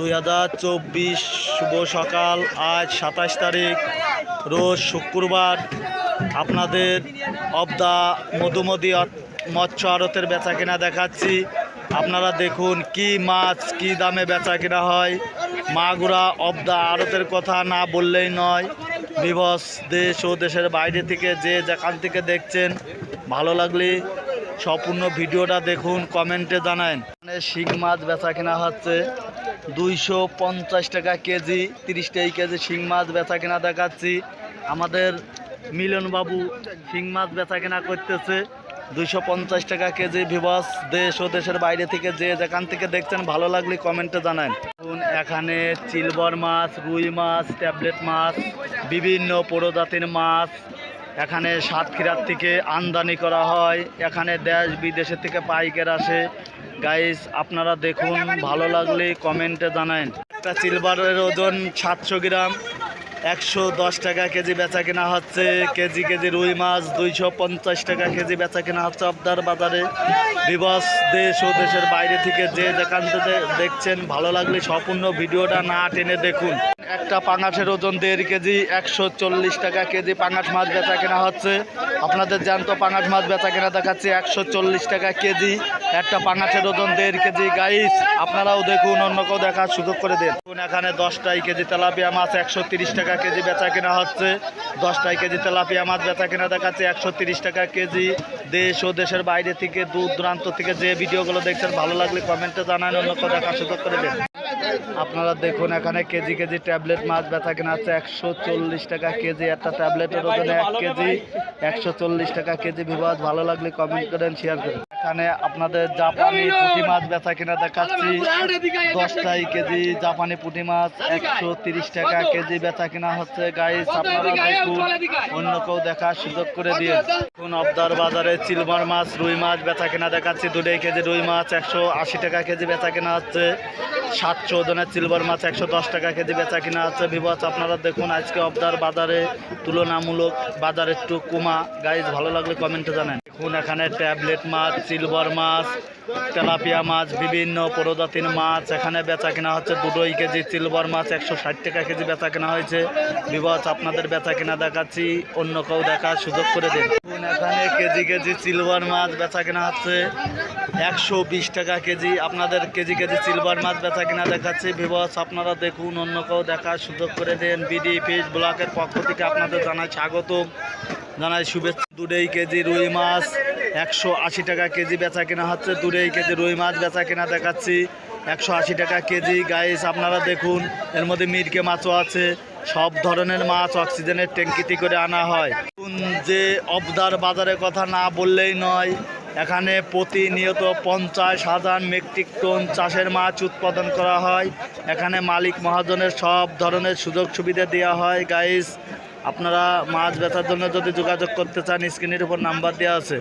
দুই হাজার চব্বিশ শুভ সকাল, আজ সাতাশ তারিখ, রোজ শুক্রবার। আপনাদের অব দ্য মধুমতি মৎস্য আড়তের বেচা কেনা দেখাচ্ছি। আপনারা দেখুন কি মাছ, কি দামে বেচা কেনা হয়। মাগুরা অব দ্য আড়তের কথা না বললেই নয়। বিভস দেশ ও দেশের বাইরে থেকে যে যেখান থেকে দেখছেন, ভালো লাগলে সম্পূর্ণ ভিডিওটা দেখুন, কমেন্টে জানান। এখানে শিং মাছ বেচা কেনা হচ্ছে। দুইশো পঞ্চাশ টাকা কেজি তিরিশ টাকা কেজি শিং মাছ বেচা কেনা দেখাচ্ছি। আমাদের মিলনবাবু শিং মাছ বেচা কেনা করতেছে। দুইশো পঞ্চাশ টাকা কেজি ভিবাস দেশ ও দেশের বাইরে থেকে যে যেখান থেকে দেখছেন, ভালো লাগলে কমেন্টে জানান। এখানে চিলবর মাছ, রুই মাছ, ট্যাবলেট মাছ, বিভিন্ন প্রজাতির মাছ এখানে সাতক্ষীরার থেকে আমদানি করা হয়, এখানে দেশ বিদেশের থেকে পাইকার আসে। গাইস আপনারা দেখুন, ভালো লাগলে কমেন্টে জানান। একটা সিলভারের ওজন সাতশো গ্রাম, একশো দশ টাকা কেজি বেচা কেনা হচ্ছে। কেজি কেজি রুই মাছ, দুইশো পঞ্চাশ টাকা কেজি বেচা কেনা হচ্ছে আবদার বাজারে। বিবস দেশ ও দেশের বাইরে থেকে যে যেখান থেকে দেখছেন, ভালো লাগলে সম্পূর্ণ ভিডিওটা না টেনে দেখুন। একটা পাঙাশের ওজন দেড় কেজি, একশো চল্লিশ টাকা কেজি পাঙাশ মাছ বেচা কেনা হচ্ছে। আপনাদের জ্যান্ত পাঙাশ মাছ বেচা কেনা দেখাচ্ছে, একশো চল্লিশ টাকা কেজি, একটা পাঙাশের ওজন দেড় কেজি। গাইস আপনারাও দেখুন, অন্য কেউ দেখার সুযোগ করে দেন। এখানে দশটাই কেজি তেলাপিয়া মাছ, একশো তিরিশ টাকা কেজি বেচা কেনা হচ্ছে। দশটাই কেজি তেলাপিয়া মাছ বেচা কেনা দেখাচ্ছে, একশো তিরিশ টাকা কেজি। দেশ ও দেশের বাইরে থেকে, দূর দূরান্ত থেকে যে ভিডিওগুলো দেখছেন, ভালো লাগলে কমেন্টে জানান, অন্য কেউ দেখার সুযোগ করে দেন। আপনারা দেখুন, এখানে কেজি কেজি ট্যাবলেট মাছ ব্যথা কেনা আছে। একশো চল্লিশ টাকা কেজি একটা ট্যাবলেটের ওজনে এক কেজি। একশো চল্লিশ টাকা কেজি। বিবাদ ভালো লাগলে কমেন্ট করেন শেয়ার করেন। এখানে আপনাদের জাপানি পুঁটি মাছ বেচা কিনা দেখাচ্ছি। দশটাই কেজি জাপানি পুঁটি মাছ, একশো তিরিশ টাকা কেজি বেচা কিনা হচ্ছে। গাইস আপনারা দেখুন অন্য কেউ দেখার সুযোগ করে দিয়ে এখন অবদার বাজারে চিলমার মাছ, রুই মাছ বেচা কেনা দেখাচ্ছি। দুটাই কেজি রুই মাছ, একশো আশি টাকা কেজি বেচা কেনা হচ্ছে। সাতশো ওজনের সিলভার মাছ, একশো দশ টাকা কেজি বেচা কিনা আছে বিবাস আপনারা দেখুন আজকে অবদার বাজারে তুলনামূলক বাজার একটু কমা। গাইজ ভালো লাগলে কমেন্টে জানেন। দেখুন এখানে ট্যাবলেট মাছ সিলভার মাছ তেলাপিয়া মাছ, বিভিন্ন প্রজাতির মাছ, এখানে বেচা কেনা হচ্ছে দুটোই কেজি সিলভার মাছ, একশো ষাট টাকা কেজি বেচা কেনা হয়েছে। বিবাস আপনাদের বেচা কেনা দেখাচ্ছি, অন্য কেউ দেখার সুযোগ করে দেন। এখানে কেজি কেজি সিলভার মাছ বেচা কেনা হচ্ছে, একশো বিশ টাকা কেজি, আপনাদের কেজি কেজি সিলভার মাছ বেচা কিনা দেখাচ্ছি। ভিবস আপনারা দেখুন, অন্য কেউ দেখার সুযোগ করে দেন। বিডি ফিশ ব্লকের পক্ষ থেকে আপনাদের জানাই স্বাগত জানাই শুভেচ্ছা। দুডেই কেজি রুই মাছ একশো আশি টাকা কেজি বেচা কেনা হচ্ছে। দুডেই কেজি রুই মাছ বেচা কেনা দেখাচ্ছি। একশো আশি টাকা কেজি। গাইস আপনারা দেখুন, এর মধ্যে মিরকে মাছও আছে। সব ধরনের মাছ অক্সিজেনের ট্যাঙ্কিতে করে আনা হয়। যে অবদার বাজারের কথা না বললেই নয়, এখানে প্রতিনিয়ত পঞ্চাশ হাজার মেট্রিক টন চাষের মাছ উৎপাদন করা হয়। এখানে মালিক মহাজনের সব ধরনের সুযোগ সুবিধা দেওয়া হয়। গাইস আপনারা মাছ বেচার জন্য যদি যোগাযোগ করতে চান স্ক্রিনের উপর নাম্বার দেওয়া আছে।